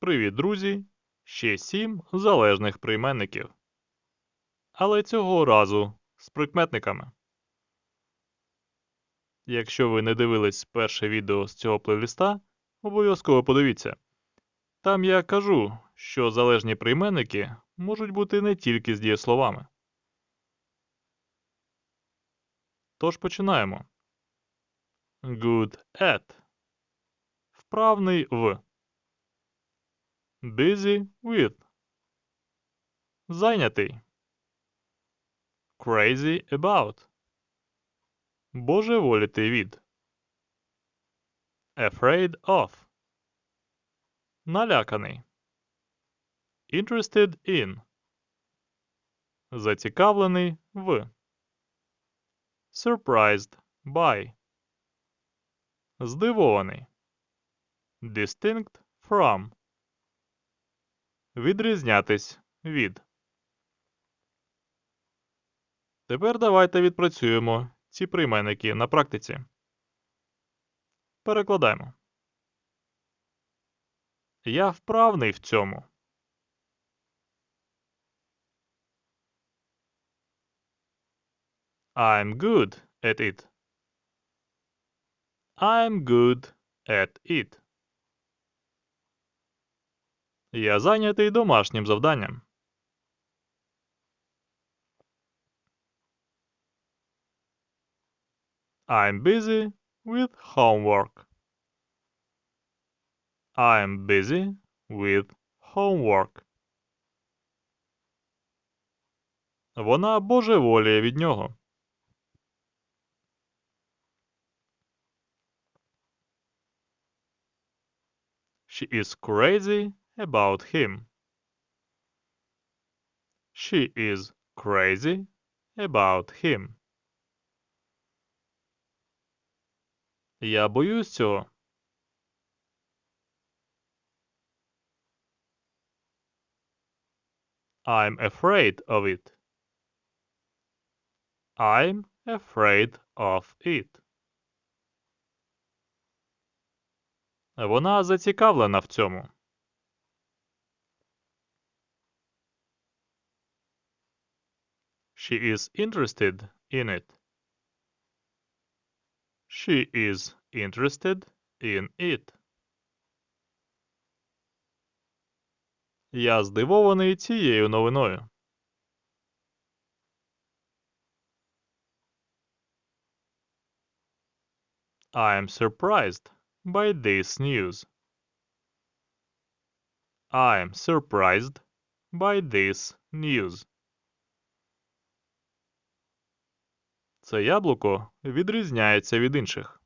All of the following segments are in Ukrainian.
Привіт, друзі! Ще сім залежних прийменників. Але цього разу з прикметниками. Якщо ви не дивились перше відео з цього плейліста, обов'язково подивіться. Там я кажу, що залежні прийменники можуть бути не тільки з дієсловами. Тож починаємо. Good at. Вправний в. Busy with. Зайнятий. Crazy about. Божеволіти від. Afraid of. Наляканий. Interested in. Зацікавлений в. Surprised by. Здивований. Distinct from. Відрізнятись від. Тепер давайте відпрацюємо ці прийменники на практиці. Перекладаємо. Я вправний в цьому. I'm good at it. I'm good at it. Я зайнятий домашнім завданням. I'm busy with homework. I'm busy with homework. Вона божеволіє від нього. She is crazy about him. She is crazy about him. Я боюсь цього. I'm afraid of it. I'm afraid of it. Вона зацікавлена в цьому. She is interested in it. She is interested in it. Я здивований цією новиною. I am surprised by this news. I am surprised by this news. Це яблуко відрізняється від інших.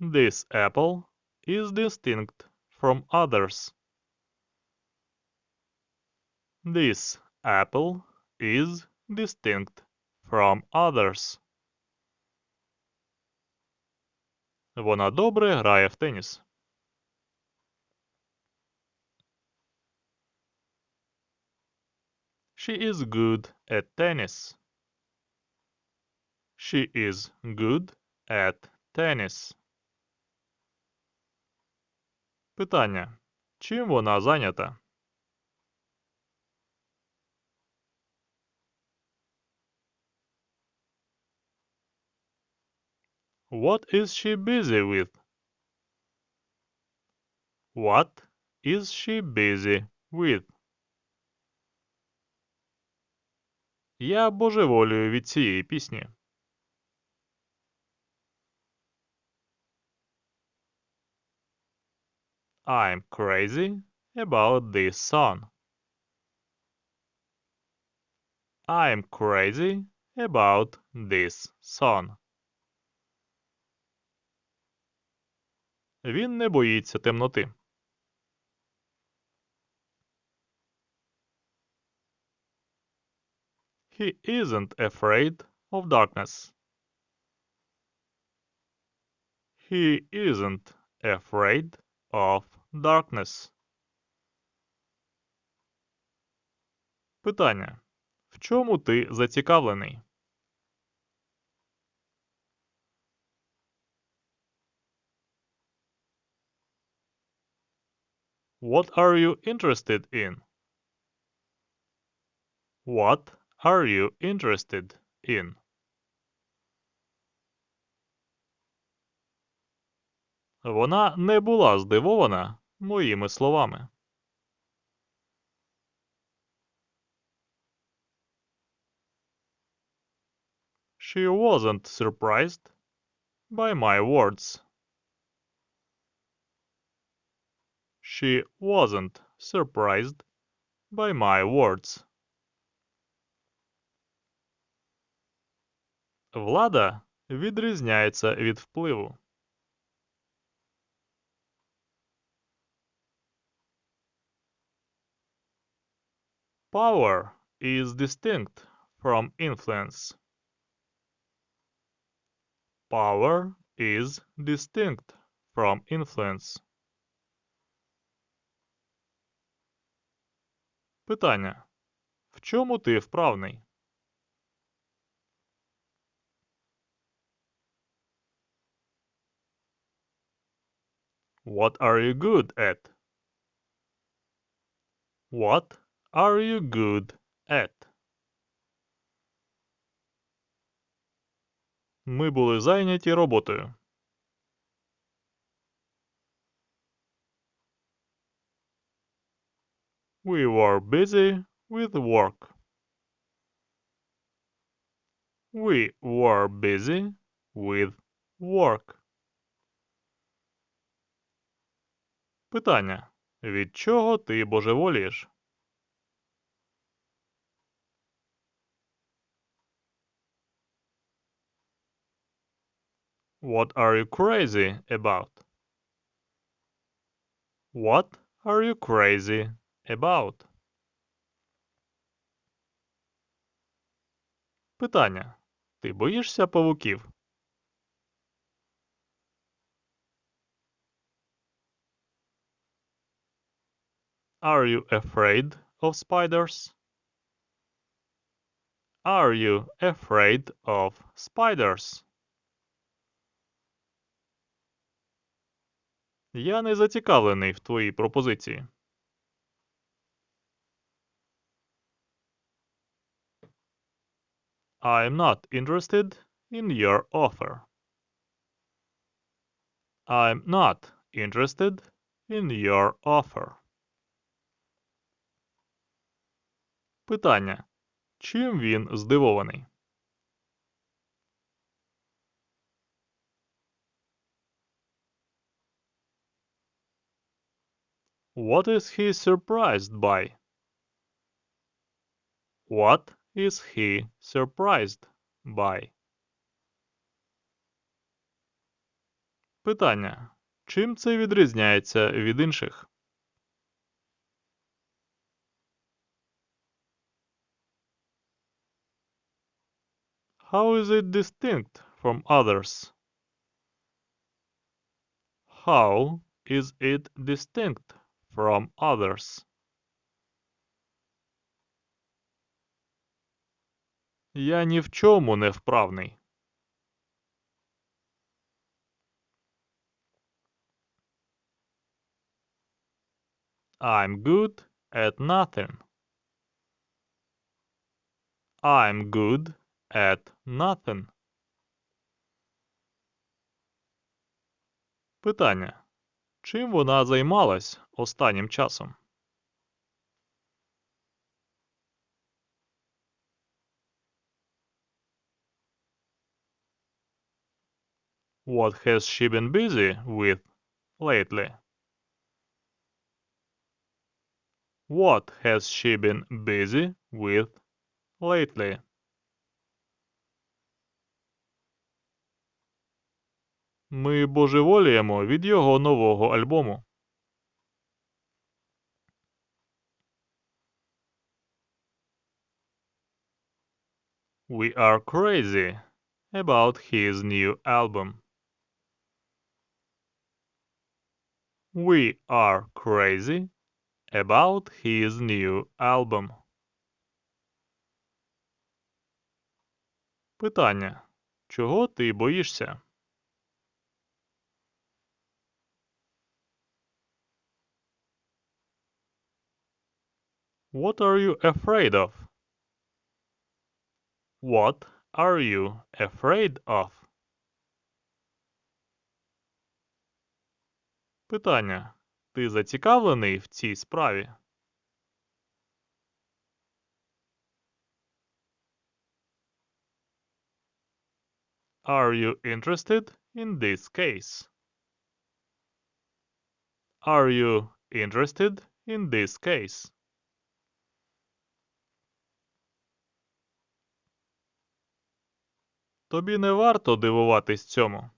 This apple is distinct from others. This apple is distinct from others. Вона добре грає в теніс. She is good at tennis. She is good at tennis. Питання. Чим вона зайнята? What is she busy with? What is she busy with? Я божеволію від цієї пісні. I'm crazy about this song. I'm crazy about this song. Він не боїться темноти. He isn't afraid of darkness. He isn't afraid of darkness. Питання. В чому ти зацікавлений? What are you interested in? What are you interested in? Вона не була здивована моїми словами. She wasn't surprised by my words. She wasn't surprised by my words. Влада відрізняється від впливу. Power is distinct from influence. Power is distinct from influence. Питання. В чому ти вправний? What are you good at? What are you good at? Ми були зайняті роботою. We were busy with work. We were busy with work. Питання. Від чого ти божеволієш? What are you crazy about? What are you crazy about? Питання. Ти боїшся павуків? Are you afraid of spiders? Are you afraid of spiders? Я не зацікавлений в твоїй пропозиції. I'm not interested in your offer. I'm not interested in your offer. Питання. Чим він здивований? What is he surprised by? What is he surprised by? Питання. Чим це відрізняється від інших? How is it distinct from others? How is it distinct from others? Я ні в чому не вправний. I'm good at nothing. I'm good at nothing. Питання. Чим вона займалась останнім часом? What has she been busy with lately? What has she been busy with lately? Ми божеволіємо від його нового альбому. We are crazy about his new album. We are crazy about his new album. Питання. Чого ти боїшся? What are you afraid of? What are you afraid of? Питання. Ти зацікавлений в цій справі? Are you interested in this case? Are you interested in this case? Тобі не варто дивуватись цьому.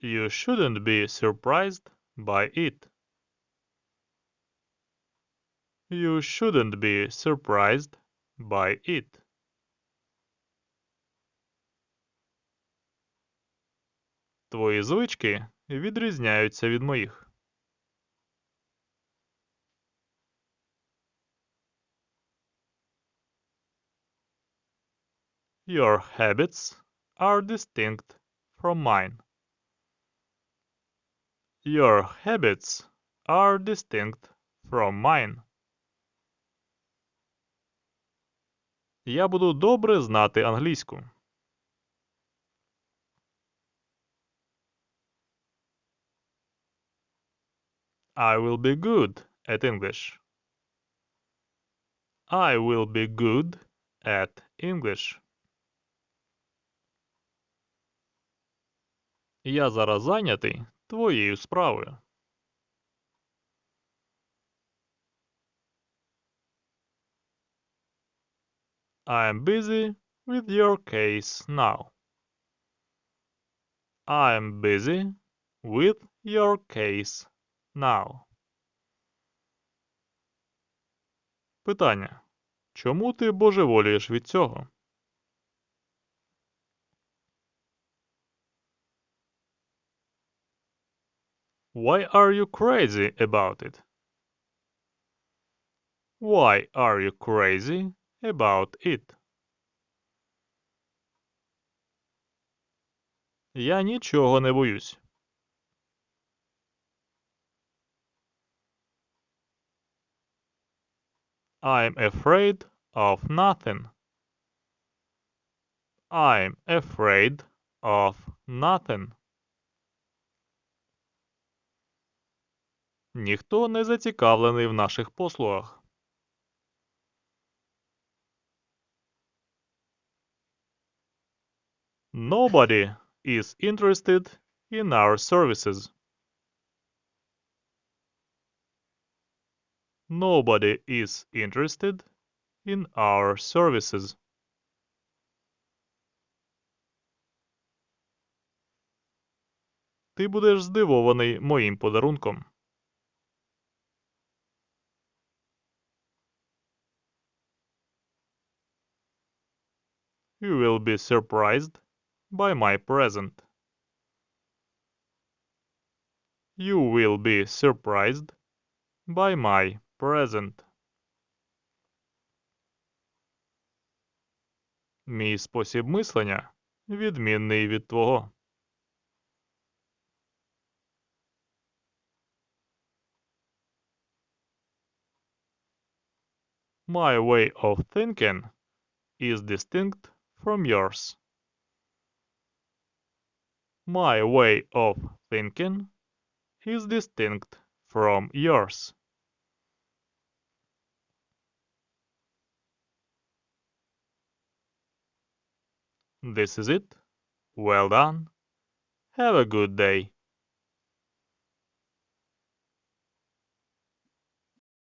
You shouldn't be surprised by it. You shouldn't be surprised by it. Твої звички відрізняються від моїх. Your habits are distinct from mine. Your habits are distinct from mine. Я буду добре знати англійську. I will be good at English. I will be good at English. Я зараз зайнятий твоєю справою. I am busy with your case now. I am busy with your case now. Питання. Чому ти божеволієш від цього? Why are you crazy about it? Why are you crazy about it? Я нічого не боюсь. I'm afraid of nothing. I'm afraid of nothing. Ніхто не зацікавлений в наших послугах. Nobody is interested in our services. Nobody is interested in our services. Ти будеш здивований моїм подарунком. You will be surprised by my present. You will be surprised by my present. Мій спосіб мислення відмінний від твого. My way of thinking is distinct from yours. My way of thinking is distinct from yours. This is it. Well done. Have a good day.